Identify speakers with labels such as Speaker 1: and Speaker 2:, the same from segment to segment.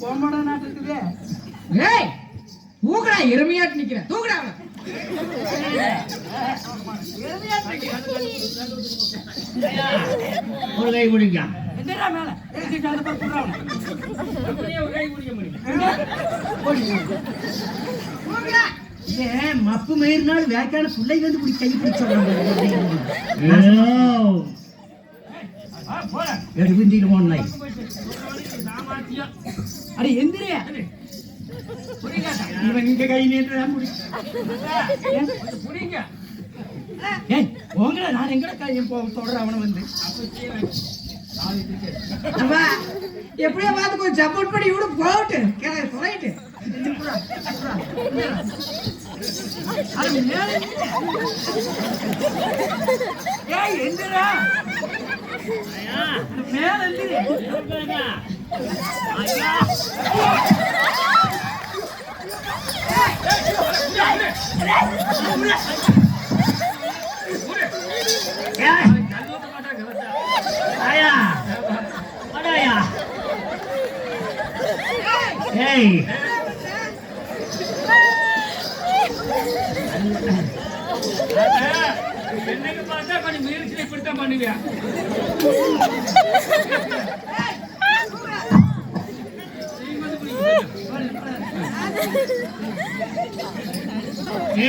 Speaker 1: பொம்மட நாட்டு இருக்குதே
Speaker 2: ஏய் தூக்குடா எருமையாட்டு நிக்கிறேன். தூக்குடா.
Speaker 3: ஒரு கை பிடிங்க
Speaker 1: என்னடா மேல? மப்பு மயிர்னால வேக்கான புள்ளை வந்து கை பிடிச்சாங்க எடுவிந்தியில் போனாய் அடி எந்திரியா? இவன் இங்க கை நீட்டுறான் முடி
Speaker 3: புடிங்க
Speaker 1: ஏய் உங்களை நான் எங்கட கை போ தொடர அவனை வந்து.
Speaker 2: எப்படியோ பார்த்து கொஞ்சம் சப்போர்ட் பண்ணி விடு போகட்டு கிளை சொல்லிட்டு
Speaker 1: ஏய் எந்திரா மேல எந்திரி
Speaker 3: ஆயா அடாயா ஏய் என்னைக்கு பார்த்தா கொஞ்சம் முயற்சி இப்படித்தான் பண்ணுவேன்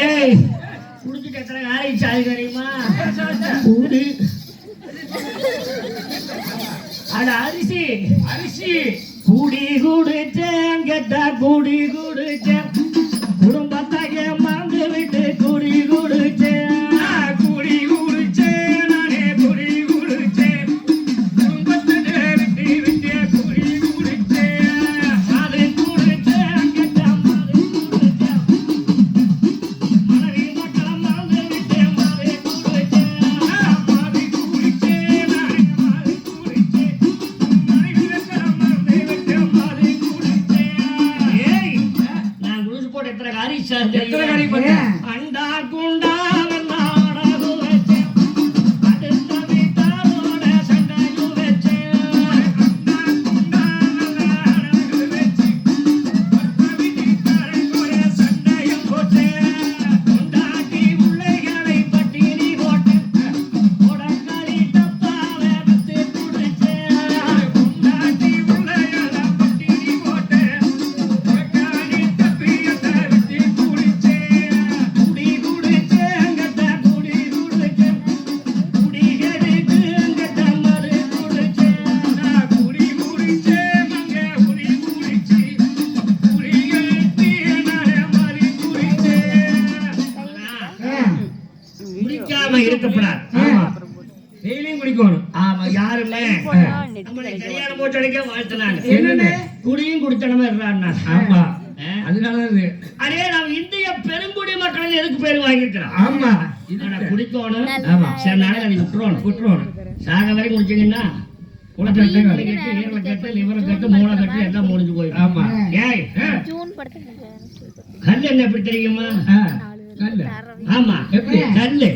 Speaker 3: ஏய் குடிச்சிட்டு எத்தனை ஆயிடுச்சு அது தெரியுமா? கூடு அட அரிசி. அரிசி. குடி குடிச்சேன் கெட்ட குடி குடிச்சேன். குடும்பத்தையே அண்டா குண்டா குடிக்காம இருக்கப்படாது.
Speaker 2: ஆமா.
Speaker 3: டெய்லியும் குடிக்கணும். ஆமா யாருமே. நம்மளை கல்யாணம் போட்டு அடிக்க வாழ்த்தினாங்க
Speaker 2: என்னன்னு?
Speaker 3: குடியும் குடித்தனமா இருக்கான்னா
Speaker 2: ஆமா.
Speaker 3: ஆ?
Speaker 2: அதனாலதான் இது
Speaker 3: அதே நம்ம இந்திய பெருங்குடி மக்கள் எதுக்கு பேர் வாங்கிக்கிறோம்
Speaker 2: ஆமா.
Speaker 3: குடிக்கணும்.
Speaker 2: ஆமா.
Speaker 3: சரி நாளை அதை விட்டுறோம் விட்டுறோம் சாக வரைக்கும் குடிச்சீங்கன்னா
Speaker 2: ஆமா.
Speaker 3: கல் என்ன எப்படி தெரியுமா? ஆமா
Speaker 2: எப்படி?
Speaker 3: கல்லு.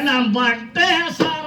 Speaker 3: ನಮ್ಮಟ್ಟೆ ಸಾ